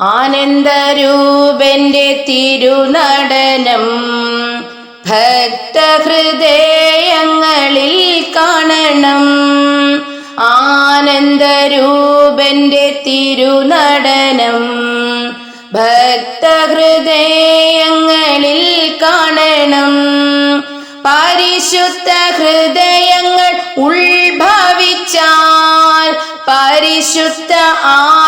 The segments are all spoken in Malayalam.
ആനന്ദരൂപന്റെ തിരുനടനം ഭക്തഹൃദയങ്ങളിൽ കാണണം. ആനന്ദരൂപന്റെ തിരുനടനം ഭക്തഹൃദയങ്ങളിൽ കാണണം. പരിശുദ്ധ ഹൃദയങ്ങൾ ഉത്ഭവിച്ചാൽ പരിശുദ്ധ ആത്മാവായി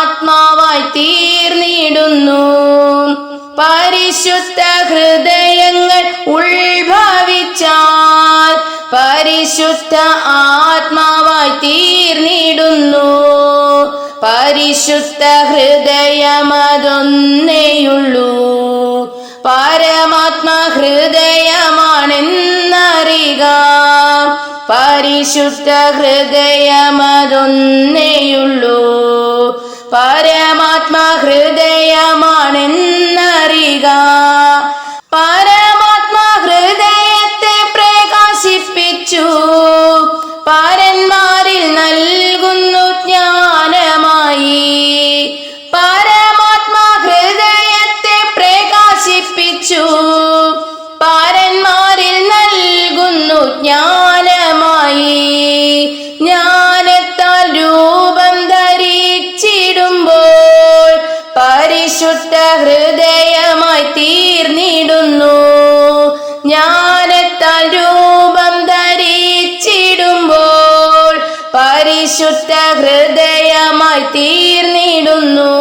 പരിശുദ്ധ ഹൃദയങ്ങൾ ഉത്ഭവിച്ചാൽ പരിശുദ്ധ ആത്മാവായി തീർന്നിടുന്നു. പരിശുദ്ധ ഹൃദയമതൊന്നേയുള്ളൂ പരമാത്മ ഹൃദയമാണെന്നറിക പരിശുദ്ധ ഹൃദയമതൊന്നേയുള്ളൂ പരമാത്മ ഹൃദയമാണെന്നറിക പരിശുദ്ധ ഹൃദയമായി തീർന്നിടുന്നു.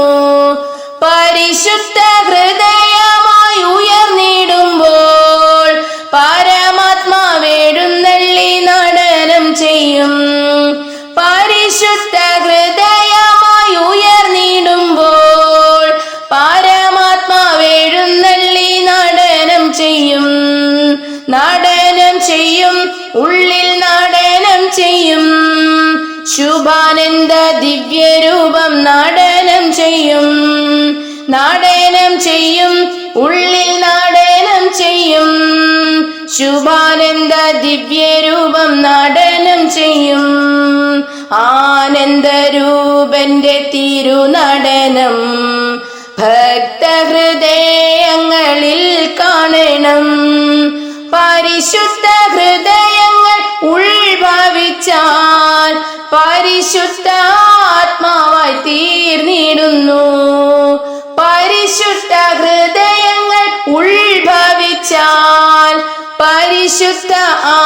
പരിശുദ്ധ ഹൃദയമായി ഉയർന്നിടുമ്പോൾ പരമാത്മാവേഴുന്നള്ളി നടനം ചെയ്യും. പരിശുദ്ധ ഹൃദയമായി ഉയർന്നിടുമ്പോൾ പരമാത്മാവേഴുന്നള്ളി നടനം ചെയ്യും. നടനം ചെയ്യും ഉള്ളിൽ നടനം ചെയ്യും. ശുഭാനന്ദ ദിവ്യരൂപം നാടനം ചെയ്യും. നാടനം ചെയ്യും. ഉള്ളിൽ നാടനം ചെയ്യും. ശുഭാനന്ദ ദിവ്യരൂപം നാടനം ചെയ്യും. ആനന്ദരൂപന്റെ തിരുനടനം ഭക്തഹൃദയങ്ങളിൽ കാണണം. പരിശുദ്ധ ഹൃദയങ്ങൾ പരിശുദ്ധ ഹൃദയങ്ങൾ ഉത്ഭവിച്ചാൽ പരിശുദ്ധ ആത്മാ